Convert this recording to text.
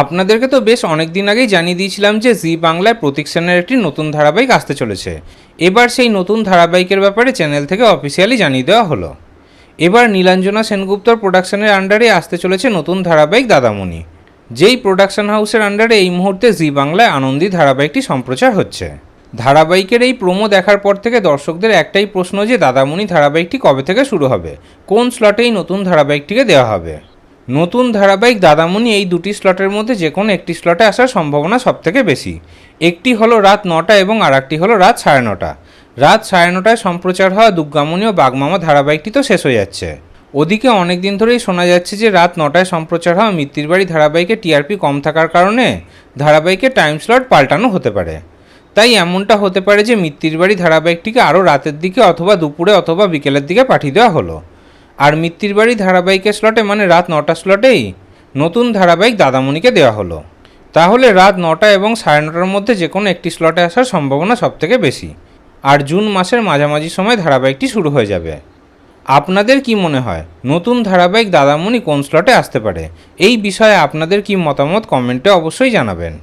আপনাদেরকে তো বেশ অনেক দিন আগেই জানিয়ে দিয়েছিলাম যে জি বাংলায় প্রতীক সেনের একটি নতুন ধারাবাহিক আসতে চলেছে। এবার সেই নতুন ধারাবাহিকের ব্যাপারে চ্যানেল থেকে অফিসিয়ালি জানিয়ে দেওয়া হলো। এবার নীলাঞ্জনা সেনগুপ্তর প্রোডাকশনের আন্ডারে আসতে চলেছে নতুন ধারাবাহিক দাদামণি। যেই প্রোডাকশন হাউসের আন্ডারে এই মুহূর্তে জি বাংলায় আনন্দী ধারাবাহিকটি সম্প্রচার হচ্ছে। ধারাবাহিকের এই প্রোমো দেখার পর থেকে দর্শকদের একটাই প্রশ্ন যে, দাদামণি ধারাবাহিকটি কবে থেকে শুরু হবে? কোন স্লটে এই নতুন ধারাবাহিকটিকে দেওয়া হবে? নতুন ধারাবাহিক দাদামণি এই দুটি স্লটের মধ্যে যে কোনো একটি স্লটে আসার সম্ভাবনা সবথেকে বেশি। একটি হলো রাত নটা এবং আর একটি হলো রাত সাড়ে নটা। রাত সাড়ে নটায় সম্প্রচার হওয়া দুর্গামণি ও বাগমামা ধারাবাহিকটি তো শেষ হয়ে যাচ্ছে। ওদিকে অনেক দিন ধরেই শোনা যাচ্ছে যে রাত নটায় সম্প্রচার হওয়া মিত্তির বাড়ি ধারাবাহিকে টিআরপি কম থাকার কারণে ধারাবাহিকের টাইম স্লট পাল্টানো হতে পারে। তাই এমনটা হতে পারে যে মিত্তির বাড়ি ধারাবাহিকটিকে আরও রাতের দিকে অথবা দুপুরে অথবা বিকেলের দিকে পাঠিয়ে দেওয়া হলো। আর মিত্তির বাড়ি ধারাবাহিকের স্লটে মানে রাত নটা স্লটেই নতুন ধারাবাহিক দাদামণিকে দেওয়া হলো। তাহলে রাত নটা এবং সাড়ে নটার মধ্যে যে কোনো একটি স্লটে আসার সম্ভাবনা সবথেকে বেশি। আর জুন মাসের মাঝামাঝি সময় ধারাবাহিকটি শুরু হয়ে যাবে। আপনাদের কি মনে হয়, নতুন ধারাবাহিক দাদামণি কোন স্লটে আসতে পারে? এই বিষয়ে আপনাদের কি মতামত কমেন্টে অবশ্যই জানাবেন।